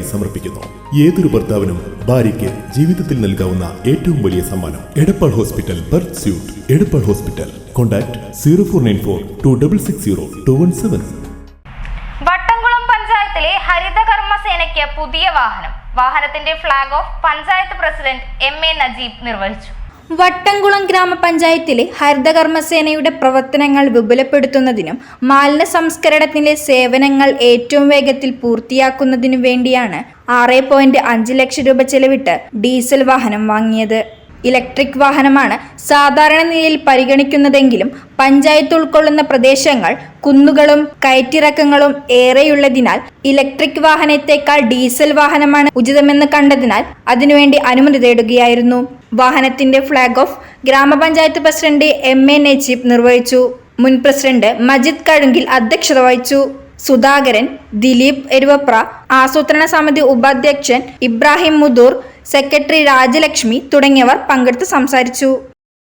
നിങ്ങൾക്കായി സമർപ്പിക്കുന്നു. ഏതൊരു ഭർത്താവിനും ഭാര്യയ്ക്ക് ജീവിതത്തിൽ നൽകാവുന്ന ഏറ്റവും വലിയ സമ്മാനം Edappal hospital birth suite. Edappal hospital. Contact zero four nine four two double six zero two one seven. Vattamkulam പഞ്ചായത്തിലെ ഹരിതകർമ്മ സേനയ്ക്ക് പുതിയ വാഹനം. വാഹനത്തിന്റെ flag off panchayat president M A Najeeb നിർവഹിച്ചു. വട്ടംകുളം ഗ്രാമപഞ്ചായത്തിലെ ഹരിതകർമ്മസേനയുടെ പ്രവർത്തനങ്ങൾ വിപുലപ്പെടുത്തുന്നതിനും മാലിന്യ സംസ്കരണത്തിലെ സേവനങ്ങൾ ഏറ്റവും വേഗത്തിൽ പൂർത്തിയാക്കുന്നതിനു വേണ്ടിയാണ് ആറ് പോയിന്റ് അഞ്ച് ലക്ഷം രൂപ ചെലവിട്ട് ഡീസൽ വാഹനം വാങ്ങിയത്. ഇലക്ട്രിക് വാഹനമാണ് സാധാരണ നിലയിൽ പരിഗണിക്കുന്നതെങ്കിലും പഞ്ചായത്ത് ഉൾക്കൊള്ളുന്ന പ്രദേശങ്ങൾ കുന്നുകളും കയറ്റിറക്കങ്ങളും ഏറെയുള്ളതിനാൽ ഇലക്ട്രിക് വാഹനത്തേക്കാൾ ഡീസൽ വാഹനമാണ് ഉചിതമെന്ന് കണ്ടതിനാൽ അതിനുവേണ്ടി അനുമതി തേടുകയായിരുന്നു. വാഹനത്തിന്റെ ഫ്ളാഗ് ഓഫ് ഗ്രാമപഞ്ചായത്ത് പ്രസിഡന്റ് എം എ നജീബ് നിർവഹിച്ചു. മുൻ പ്രസിഡന്റ് മജിദ് കഴുങ്കിൽ അധ്യക്ഷത വഹിച്ചു. സുധാകരൻ ദിലീപ് എരുവപ്ര ആസൂത്രണ സമിതി ഉപാധ്യക്ഷൻ ഇബ്രാഹിം മുദൂർ സെക്രട്ടറി രാജലക്ഷ്മി തുടങ്ങിയവർ പങ്കെടുത്ത് സംസാരിച്ചു